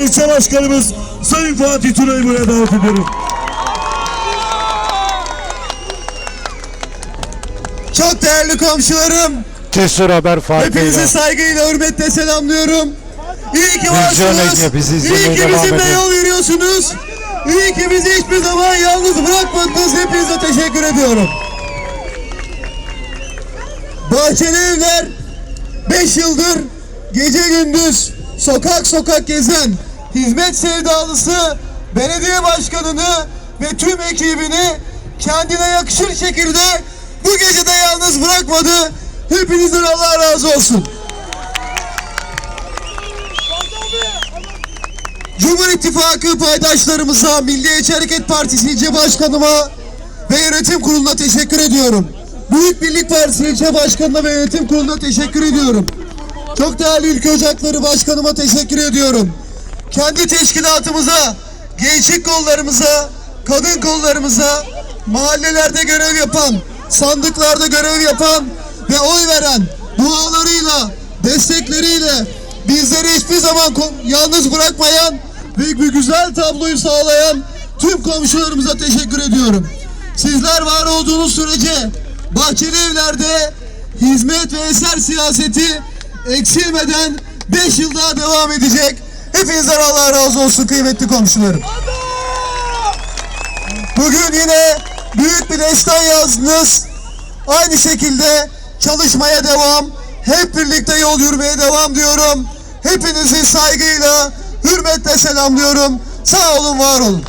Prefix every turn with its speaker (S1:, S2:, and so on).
S1: İlçe Başkanımız Sayın Fatih Tuna'yı buraya davet ediyorum.
S2: Çok değerli komşularım,
S3: Cesur Haber Farkı'yla
S2: hepinizi saygıyla, hürmetle selamlıyorum. İyi ki varsınız,
S3: bizi
S2: iyi ki bizimle yol yürüyorsunuz. İyi ki bizi hiçbir zaman yalnız bırakmadınız. Hepinize teşekkür ediyorum. Bahçeli Evler 5 yıldır gece gündüz sokak sokak gezen hizmet sevdalısı belediye başkanını ve tüm ekibini kendine yakışır şekilde bu gece de yalnız bırakmadı. Hepinizden Allah razı olsun. Cumhur İttifakı paydaşlarımıza, Milliyetçi Hareket Partisi ilçe başkanıma ve yönetim kuruluna teşekkür ediyorum. Büyük Birlik Partisi ilçe başkanına ve yönetim kuruluna teşekkür ediyorum. Çok değerli ülke ocakları başkanıma teşekkür ediyorum. Kendi teşkilatımıza, gençlik kollarımıza, kadın kollarımıza, mahallelerde görev yapan, sandıklarda görev yapan ve oy veren dualarıyla, destekleriyle bizleri hiçbir zaman yalnız bırakmayan ve bu güzel tabloyu sağlayan tüm komşularımıza teşekkür ediyorum. Sizler var olduğunuz sürece Bahçeli Evler'de hizmet ve eser siyaseti eksilmeden 5 yıl daha devam edecek. Hepinizden Allah razı olsun kıymetli komşularım. Bugün yine büyük bir destan yazdınız. Aynı şekilde çalışmaya devam. Hep birlikte yol yürümeye devam diyorum. Hepinizi saygıyla, hürmetle selamlıyorum. Sağ olun, var olun.